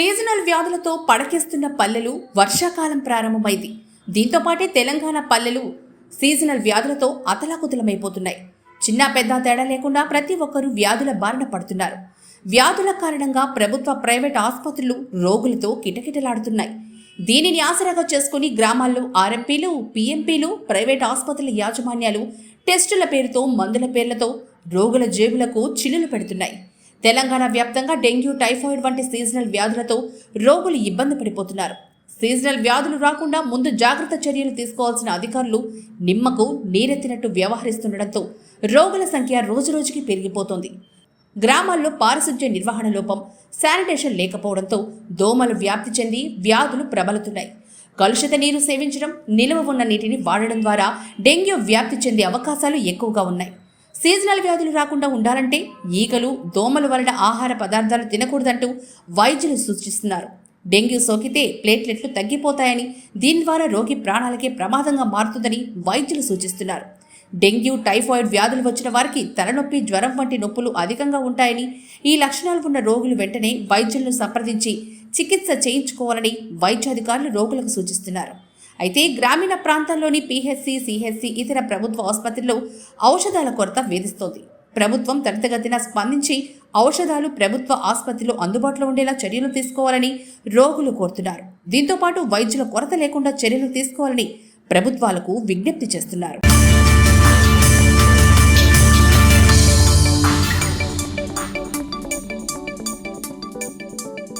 Seasonal వ్యాధులతో పడకేస్తున్న పల్లెలు వర్షాకాలం ప్రారంభమైంది. దీంతో పాటే తెలంగాణ పల్లెలు సీజనల్ వ్యాధులతో అతలాకుతలమైపోతున్నాయి. చిన్న పెద్ద తేడా లేకుండా ప్రతి ఒక్కరూ వ్యాధుల బారిన పడుతున్నారు. వ్యాధుల కారణంగా ప్రభుత్వ ప్రైవేట్ ఆసుపత్రులు రోగులతో కిటకిటలాడుతున్నాయి. దీనిని ఆసరాగా చేసుకుని గ్రామాల్లో ఆర్ఎంపీలు పీఎంపీలు ప్రైవేట్ ఆసుపత్రుల యాజమాన్యాలు టెస్టుల పేరుతో మందుల పేర్లతో రోగుల జేబులకు చిల్లులు పెడుతున్నాయి. తెలంగాణ వ్యాప్తంగా డెంగ్యూ టైఫాయిడ్ వంటి సీజనల్ వ్యాధులతో రోగులు ఇబ్బంది పడిపోతున్నారు. సీజనల్ వ్యాధులు రాకుండా ముందు జాగ్రత్త చర్యలు తీసుకోవాల్సిన అధికారులు నిమ్మకు నీరెత్తినట్టు వ్యవహరిస్తుండటంతో రోగుల సంఖ్య రోజురోజుకి పెరిగిపోతోంది. గ్రామాల్లో పారిశుధ్య నిర్వహణ లోపం శానిటేషన్ లేకపోవడంతో దోమలు వ్యాప్తి చెంది వ్యాధులు ప్రబలుతున్నాయి. కలుషిత నీరు సేవించడం నిల్వ ఉన్న నీటిని వాడడం ద్వారా డెంగ్యూ వ్యాప్తి చెందే అవకాశాలు ఎక్కువగా ఉన్నాయి. సీజనల్ వ్యాధులు రాకుండా ఉండాలంటే ఈగలు దోమల వలన ఆహార పదార్థాలు తినకూడదంటూ వైద్యులు సూచిస్తున్నారు. డెంగ్యూ సోకితే ప్లేట్లెట్లు తగ్గిపోతాయని దీని ద్వారా రోగి ప్రాణాలకే ప్రమాదంగా మారుతుందని వైద్యులు సూచిస్తున్నారు. డెంగ్యూ టైఫాయిడ్ వ్యాధులు వచ్చిన వారికి తలనొప్పి జ్వరం వంటి నొప్పులు అధికంగా ఉంటాయని ఈ లక్షణాలు ఉన్న రోగులు వెంటనే వైద్యులను సంప్రదించి చికిత్స చేయించుకోవాలని వైద్యాధికారులు రోగులకు సూచిస్తున్నారు. అయితే గ్రామీణ ప్రాంతాల్లోని పీహెచ్సి సిహెచ్సి ఇతర ప్రభుత్వ ఆసుపత్రుల్లో ఔషధాల కొరత వేధిస్తోంది. ప్రభుత్వం త్వరితగతిన స్పందించి ఔషధాలు ప్రభుత్వ ఆసుపత్రిలో అందుబాటులో ఉండేలా చర్యలు తీసుకోవాలని రోగులు కోరుతున్నారు. దీంతో పాటు వైద్యుల కొరత లేకుండా చర్యలు తీసుకోవాలని ప్రభుత్వాలకు విజ్ఞప్తి చేస్తున్నారు.